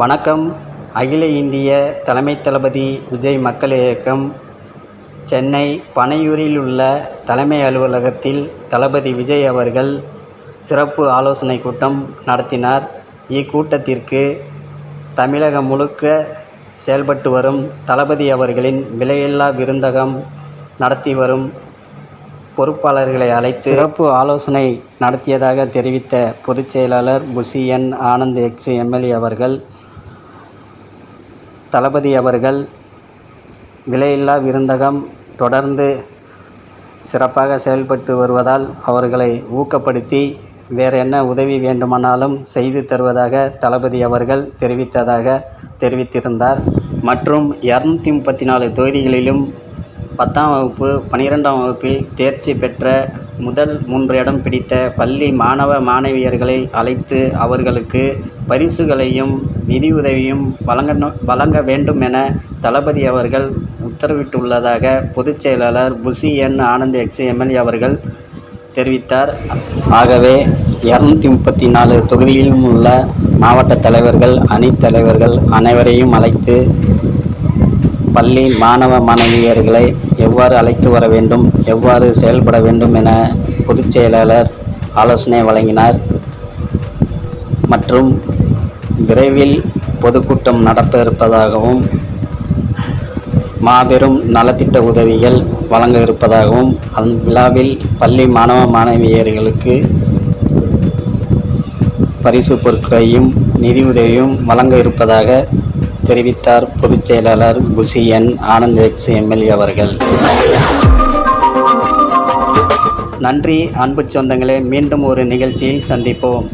வணக்கம். அகில இந்திய தலைமை தளபதி விஜய் மக்கள் இயக்கம் சென்னை பனையூரில் உள்ள தலைமை அலுவலகத்தில் தளபதி விஜய் அவர்கள் சிறப்பு ஆலோசனை கூட்டம் நடத்தினார். இக்கூட்டத்திற்கு தமிழகம் முழுக்க செயல்பட்டு வரும் தளபதி அவர்களின் விலையில்லா விருந்தகம் நடத்தி வரும் பொறுப்பாளர்களை அழைத்து சிறப்பு ஆலோசனை நடத்தியதாக தெரிவித்த பொதுச் செயலாளர் புசியன் ஆனந்த் எக்ஸ் எம்எல்ஏ அவர்கள் தளபதி அவர்கள் விலையில்லா விருந்தகம் தொடர்ந்து சிறப்பாக செயல்பட்டு வருவதால் அவர்களை ஊக்கப்படுத்தி வேறு என்ன உதவி வேண்டுமானாலும் செய்து தருவதாக தளபதி அவர்கள் தெரிவித்ததாக தெரிவித்திருந்தார். மற்றும் இரநூத்தி முப்பத்தி நாலு தொகுதிகளிலும் பத்தாம் வகுப்பு பன்னிரெண்டாம் வகுப்பில் தேர்ச்சி பெற்ற முதல் மூன்று இடம் பிடித்த பள்ளி மாணவ மாணவியர்களை அழைத்து அவர்களுக்கு பரிசுகளையும் நிதியுதவியும் வழங்கணும் வழங்க வேண்டும் என தளபதி அவர்கள் உத்தரவிட்டுள்ளதாக பொதுச் செயலாளர் Bussy N Anand ex MLA அவர்கள் தெரிவித்தார். ஆகவே இரநூத்தி முப்பத்தி நாலு தொகுதியிலும் உள்ள மாவட்ட தலைவர்கள் அணித் தலைவர்கள் அனைவரையும் அழைத்து பள்ளி மாணவ மாணவியர்களை எவ்வாறு அழைத்து வர வேண்டும் எவ்வாறு செயல்பட வேண்டும் என பொதுச் செயலாளர் ஆலோசனை வழங்கினார். மற்றும் விரைவில் பொதுக்கூட்டம் நடத்த இருப்பதாகவும் மாபெரும் நலத்திட்ட உதவிகள் வழங்க இருப்பதாகவும் அந்த விழாவில் பள்ளி மாணவ மாணவியர்களுக்கு பரிசு பொருட்களையும் நிதியுதவியும் வழங்க இருப்பதாக தெரிவித்தார் பொதுச் செயலாளர் என். ஆனந்த் எக்ஸ் எம்எல்ஏ அவர்கள். நன்றி அன்பு சொந்தங்களே மீண்டும் ஒரு நிகழ்ச்சியில் சந்திப்போம்.